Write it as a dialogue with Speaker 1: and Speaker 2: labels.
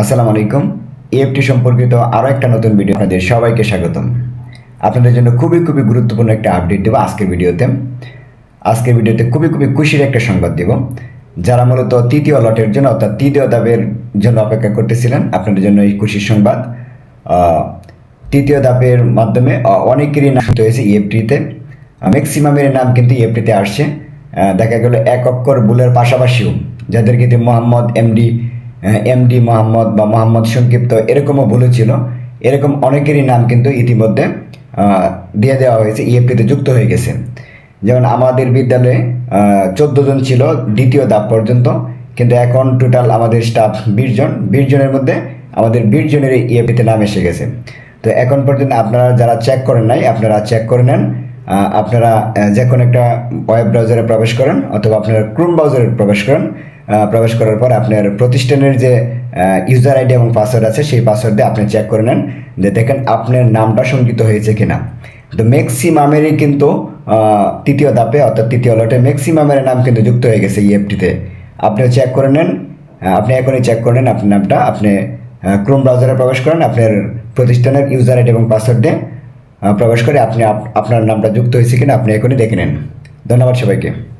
Speaker 1: আসসালামু আলাইকুম। এএফটি সম্পর্কিত আরও একটা নতুন ভিডিও আপনাদের সবাইকে স্বাগতম। আপনাদের জন্য খুবই খুবই গুরুত্বপূর্ণ একটা আপডেট দেবো আজকের ভিডিওতে আজকের ভিডিওতে খুবই খুবই খুশির একটা সংবাদ দেব। যারা মূলত তৃতীয় লটের জন্য অর্থাৎ তৃতীয় দাবের জন্য অপেক্ষা করতেছিলেন, আপনাদের জন্য এই খুশির সংবাদ। তৃতীয় ধাপের মাধ্যমে অনেকেরই নাম হয়েছে ইএফটিতে ম্যাক্সিমামের নাম কিন্তু ইএফটিতে আসছে। দেখা গেল এক অক্ষর বুলের পাশাপাশিও যাদের কিন্তু মোহাম্মদ এমডি এমডি মোহাম্মদ বা মোহাম্মদ সংক্ষিপ্ত এরকমও ভুল ছিল এরকম অনেকেরই নাম কিন্তু ইতিমধ্যে দিয়ে দেওয়া হয়েছে ইএফটিতে যুক্ত হয়ে গেছে। যেমন আমাদের বিদ্যালয়ে চোদ্দ জন ছিল দ্বিতীয় ধাপ পর্যন্ত, কিন্তু এখন টোটাল আমাদের স্টাফ বিশ জন। বিশ জনের মধ্যে আমাদের বিশ জনের ইএপিতে নাম এসে গেছে। তো এখন পর্যন্ত আপনারা যারা চেক করেন নাই, আপনারা চেক করে নেন। আপনারা যে কোনো একটা ওয়েব ব্রাউজারে প্রবেশ করেন, অথবা আপনারা ক্রোম ব্রাউজারে প্রবেশ করেন। প্রবেশ করার পর আপনার প্রতিষ্ঠানের যে ইউজার আইডি এবং পাসওয়ার্ড আছে, সেই পাসওয়ার্ড দিয়ে আপনি চেক করে নেন যে দেখেন আপনার নামটা সংযুক্ত হয়েছে কিনা। তো ম্যাক্সিমামেরই কিন্তু তৃতীয় ধাপে, অর্থাৎ তৃতীয় লটে ম্যাক্সিমামের নাম কিন্তু যুক্ত হয়ে গেছে ইএফটিতে আপনি চেক করে নেন আপনি এখনই চেক করে নেন আপনার নামটা, আপনি ক্রোম ব্রাউজারে প্রবেশ করেন, আপনার প্রতিষ্ঠানের ইউজার আইডি এবং পাসওয়ার্ড দিয়ে প্রবেশ করে আপনি আপ- আপনার নামটা যুক্ত হয়েছে কিনা আপনি এখনই দেখে নেন। ধন্যবাদ সবাইকে।